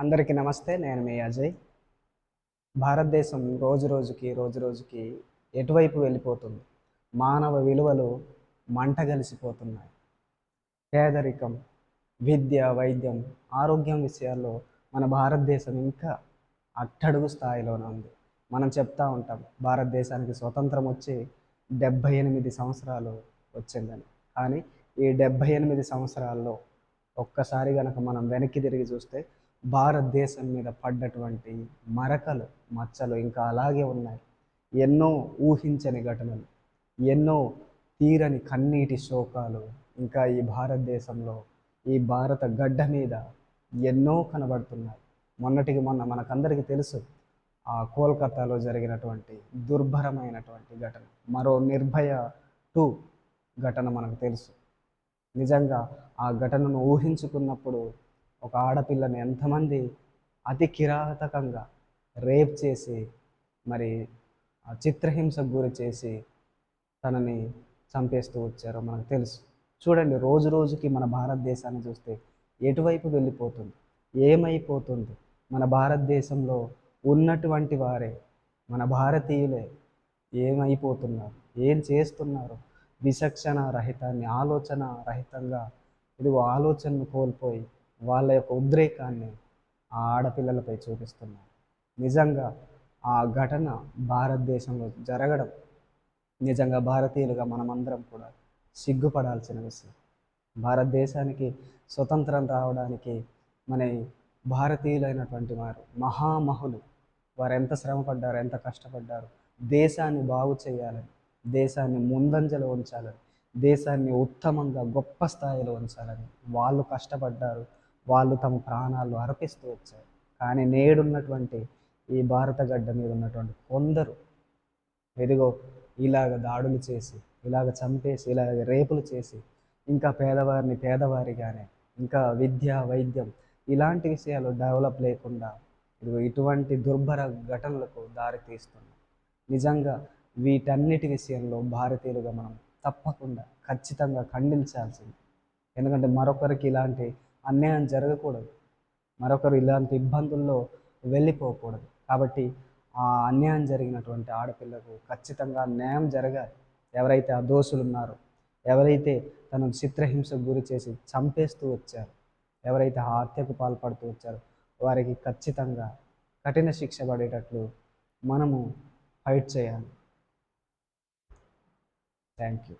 అందరికీ నమస్తే నేను మీ అజయ్. భారతదేశం రోజు రోజుకి రోజు రోజుకి ఎటువైపు వెళ్ళిపోతుంది? మానవ విలువలు మంట కలిసిపోతున్నాయి. పేదరికం విద్య వైద్యం ఆరోగ్యం విషయాల్లో మన భారతదేశం ఇంకా అట్టడుగు స్థాయిలోనే ఉంది. మనం చెప్తా ఉంటాం భారతదేశానికి స్వతంత్రం వచ్చి డెబ్భై ఎనిమిది సంవత్సరాలు వచ్చిందని. కానీ ఈ డెబ్భై ఎనిమిది సంవత్సరాల్లో ఒక్కసారి కనుక మనం వెనక్కి తిరిగి చూస్తే భారతదేశం మీద పడ్డటువంటి మరకలు మచ్చలు ఇంకా అలాగే ఉన్నాయి. ఎన్నో ఊహించని ఘటనలు ఎన్నో తీరని కన్నీటి శోకాలు ఇంకా ఈ భారతదేశంలో ఈ భారత గడ్డ మీద ఎన్నో కనబడుతున్నాయి. మొన్నటికి మొన్న మనకందరికీ తెలుసు ఆ కోల్కతాలో జరిగినటువంటి దుర్భరమైనటువంటి ఘటన. మరో నిర్భయ టూ ఘటన మనకు తెలుసు. నిజంగా ఆ ఘటనను ఊహించుకున్నప్పుడు ఒక ఆడపిల్లని ఎంతమంది అతి కిరాతకంగా రేప్ చేసి మరి చిత్రహింసకు గురి చేసి తనని చంపేస్తూ వచ్చారో మనకు తెలుసు. చూడండి రోజు రోజుకి మన భారతదేశాన్ని చూస్తే ఎటువైపు వెళ్ళిపోతుంది? ఏమైపోతుంది? మన భారతదేశంలో ఉన్నటువంటి వారే మన భారతీయులే ఏమైపోతున్నారు? ఏం చేస్తున్నారు? విచక్షణ రహితాన్ని ఆలోచన రహితంగా ఇదిగో ఆలోచనను కోల్పోయి వాళ్ళ యొక్క ఉద్రేకాన్ని ఆ ఆడపిల్లలపై చూపిస్తున్నారు. నిజంగా ఆ ఘటన భారతదేశంలో జరగడం నిజంగా భారతీయులుగా మనమందరం కూడా సిగ్గుపడాల్సిన విషయం. భారతదేశానికి స్వతంత్రం రావడానికి మన భారతీయులైనటువంటి వారు మహామహులు వారు ఎంత శ్రమపడ్డారు ఎంత కష్టపడ్డారు దేశాన్ని బాగు చేయాలని దేశాన్ని ముందంజలో ఉంచాలని దేశాన్ని ఉత్తమంగా గొప్ప స్థాయిలో ఉంచాలని వాళ్ళు కష్టపడ్డారు. వాళ్ళు తమ ప్రాణాలు అర్పిస్తూ వచ్చారు. కానీ నేడున్నటువంటి ఈ భారత గడ్డ మీద ఉన్నటువంటి కొందరు ఎదిగో ఇలాగ దాడులు చేసి ఇలాగ చంపేసి ఇలాగ రేపులు చేసి ఇంకా పేదవారిని పేదవారిగానే ఇంకా విద్య వైద్యం ఇలాంటి విషయాలు డెవలప్ లేకుండా ఇదిగో ఇటువంటి దుర్భర ఘటనలకు దారి నిజంగా వీటన్నిటి విషయంలో భారతీయులుగా మనం తప్పకుండా ఖచ్చితంగా ఖండించాల్సింది. ఎందుకంటే మరొకరికి ఇలాంటి అన్యాయం జరగకూడదు. మరొకరు ఇలాంటి ఇబ్బందుల్లో వెళ్ళిపోకూడదు. కాబట్టి ఆ అన్యాయం జరిగినటువంటి ఆడపిల్లకు ఖచ్చితంగా న్యాయం జరగాలి. ఎవరైతే ఆ దోషులు ఉన్నారో ఎవరైతే తనను చిత్రహింసకు గురి చేసి చంపేస్తూ వచ్చారు ఎవరైతే హత్యకు పాల్పడుతూ వచ్చారో వారికి ఖచ్చితంగా కఠిన శిక్ష పడేటట్లు మనము ఫైట్ చేయాలి. Thank you.